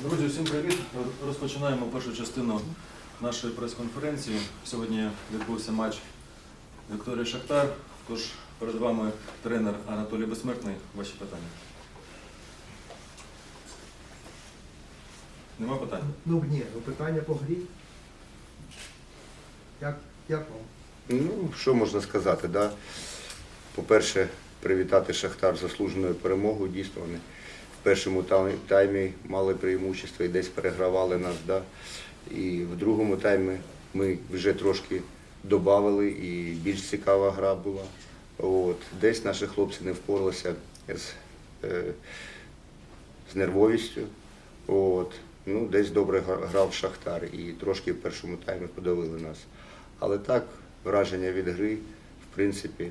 Друзі, всім привіт! Розпочинаємо першу частину нашої прес-конференції. Сьогодні відбувся матч Вікторія Шахтар. Тож перед вами тренер Анатолій Безсмертний. Ваші питання. Нема питань? Ну ні, ну питання по грі. Як, як вам? Ну, що можна сказати, да? По-перше, привітати Шахтар заслуженою перемогою. Дійсно, вони першому таймі мали преимущество і десь перегравали нас. Да? І в другому таймі ми вже трошки додали і більш цікава гра була. От. Десь наші хлопці не впоралися з, е, з нервовістю. От. Ну, десь добре грав Шахтар і трошки в першому таймі подавили нас. Але так, враження від гри, в принципі,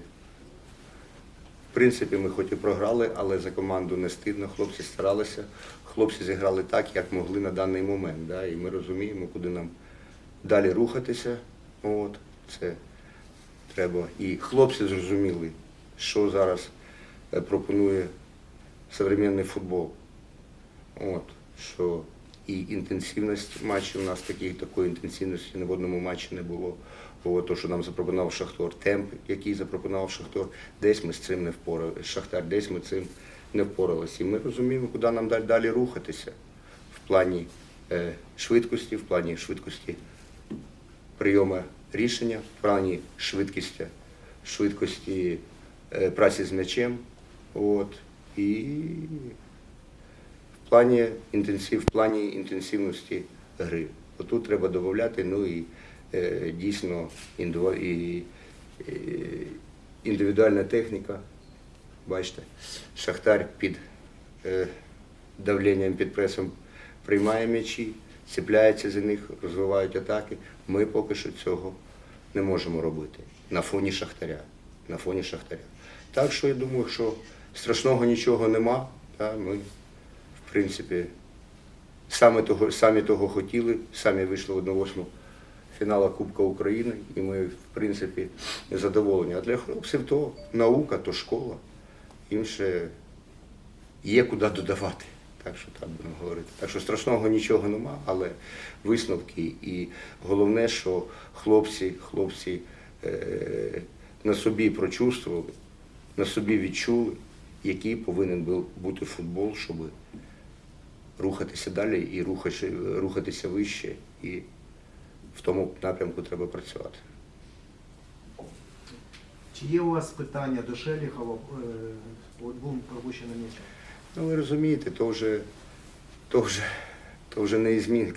принципі, ми хоч і програли, але за команду не стидно. Хлопці старалися. Хлопці зіграли так, як могли на даний момент. Да? І ми розуміємо, куди нам далі рухатися. От, це треба. І хлопці зрозуміли, що зараз е, пропонує сучасний футбол. От, що і інтенсивність матчів у нас таких, такої інтенсивності ні в одному матчі не було. От, то, що нам запропонував Шахтор, темп, який запропонував Шахтор, десь ми з цим не впоралися. Шахтар, десь ми цим не впоралися. І ми розуміємо, куди нам далі, рухатися в плані е, швидкості, в плані швидкості прийому рішення, в плані швидкості, швидкості е, праці з м'ячем. От, і в плані інтенсив, в плані інтенсивності гри. Отут треба додати, ну і дійсно індиву- і, е, індивідуальна техніка. Бачите, Шахтар під е, давленням, під пресом приймає м'ячі, цепляється за них, розвивають атаки. Ми поки що цього не можемо робити на фоні Шахтаря. На фоні Шахтаря. Так що я думаю, що страшного нічого нема. Та, ми в принципі, саме того, самі того хотіли, самі вийшли в 1-8 фіналу Кубка України, і ми, в принципі, задоволені. А для хлопців то наука, то школа. Їм ще є куди додавати. Так що так будемо говорити. Так що страшного нічого нема, але висновки. І головне, що хлопці, хлопці е, на собі прочувствували, на собі відчули, який повинен був бути футбол, щоб рухатися далі і рухатися вище. І в тому напрямку треба працювати. Чи є у вас питання до Шеліхова е, по двом пропущеним м'ячам? Ну, ви розумієте, то вже, то вже, то вже не змін.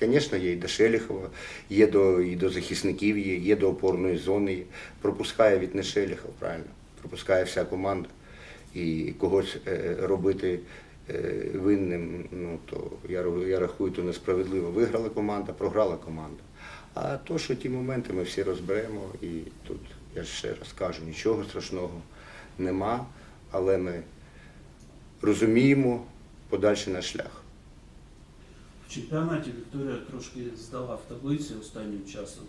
Звісно, є і до Шеліхова, є до, і до захисників, є, є до опорної зони. Є. Пропускає від не Шеліхов, правильно. Пропускає вся команда. І когось е, робити винним, ну, то я, я рахую, то несправедливо. Виграла команда, програла команда. А то, що ті моменти ми всі розберемо, і тут я ще раз кажу, нічого страшного нема, але ми розуміємо подальший наш шлях. В чемпіонаті Вікторія трошки здала в таблиці останнім часом.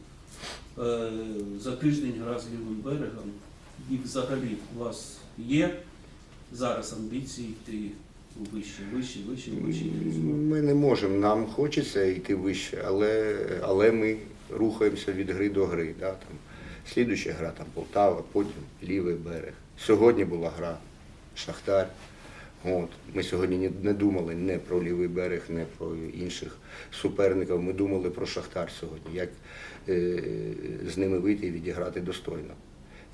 Е, За тиждень гра з лівим берегом. І взагалі у вас є зараз амбіції йти вище, вище, вище, вище. Ми не можемо, нам хочеться йти вище, але, але ми рухаємося від гри до гри. Да? Там, слідуюча гра там Полтава, потім лівий берег. Сьогодні була гра Шахтар. От. Ми сьогодні не- не думали не про лівий берег, не про інших суперників. Ми думали про Шахтар сьогодні, як е, з ними вийти і відіграти достойно.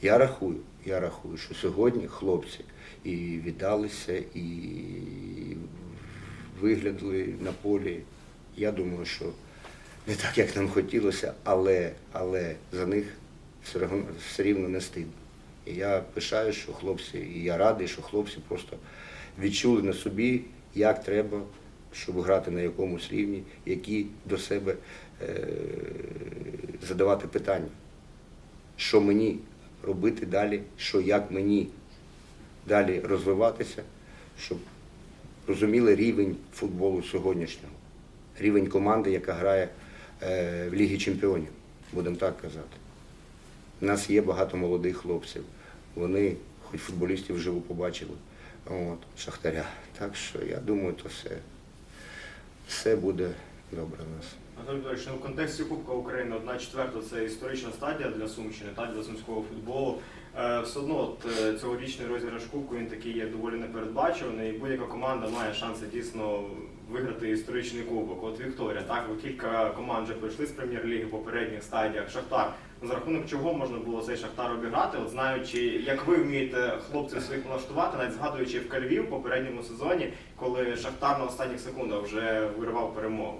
Я рахую, я рахую, що сьогодні хлопці і віддалися, і виглядали на полі. Я думаю, що не так, як нам хотілося, але, але за них все рівно, все рівно не стидно. І я пишаю, що хлопці, і я радий, що хлопці просто відчули на собі, як треба, щоб грати на якомусь рівні, які до себе е, задавати питання що мені робити далі, що як мені далі розвиватися, щоб розуміли рівень футболу сьогоднішнього, рівень команди, яка грає е, в Лігі Чемпіонів, будемо так казати. У нас є багато молодих хлопців. Вони, хоч футболістів вживу побачили, от, Шахтаря. Так що я думаю, то все. все буде добре у нас. Анатолій ну, в контексті Кубка України одна четверта це історична стадія для Сумщини та для сумського футболу. Е, все одно от, е, цьогорічний розіграш Кубку він такий є доволі непередбачуваний, і будь-яка команда має шанси дійсно виграти історичний кубок. От Вікторія, так, ви кілька команд вже пройшли з прем'єр-ліги в попередніх стадіях. Шахтар. За рахунок чого можна було цей Шахтар обіграти? От знаючи, як ви вмієте хлопців своїх налаштувати, навіть згадуючи в Кальві в попередньому сезоні, коли Шахтар на останніх секундах вже виривав перемогу.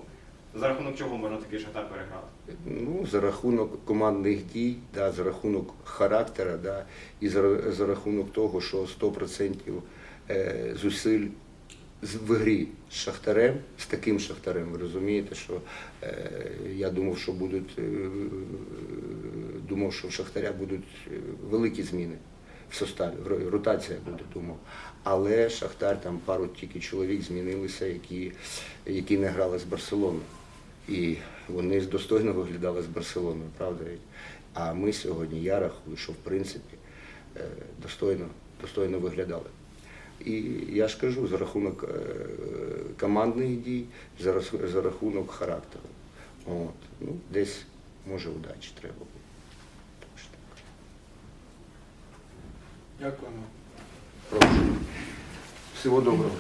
За рахунок чого можна такий шахтар переграти? Ну, за рахунок командних дій, да, за рахунок характера, да, і за, за рахунок того, що 100% е, зусиль в грі з Шахтарем, з таким Шахтарем, ви розумієте, що е, я думав, що будуть, е, думав, що в Шахтаря будуть е, великі зміни в составі, ро- ротація буде, думав. Але Шахтар там пару тільки чоловік змінилися, які, які не грали з Барселоною. І вони достойно виглядали з Барселоною, правда? А ми сьогодні, я рахую, що в принципі е, достойно, достойно виглядали. І я ж кажу, за рахунок е, командних дій, за, рахунок характеру. От. Ну, десь, може, удачі треба було. Дякуємо. Прошу. Всього доброго.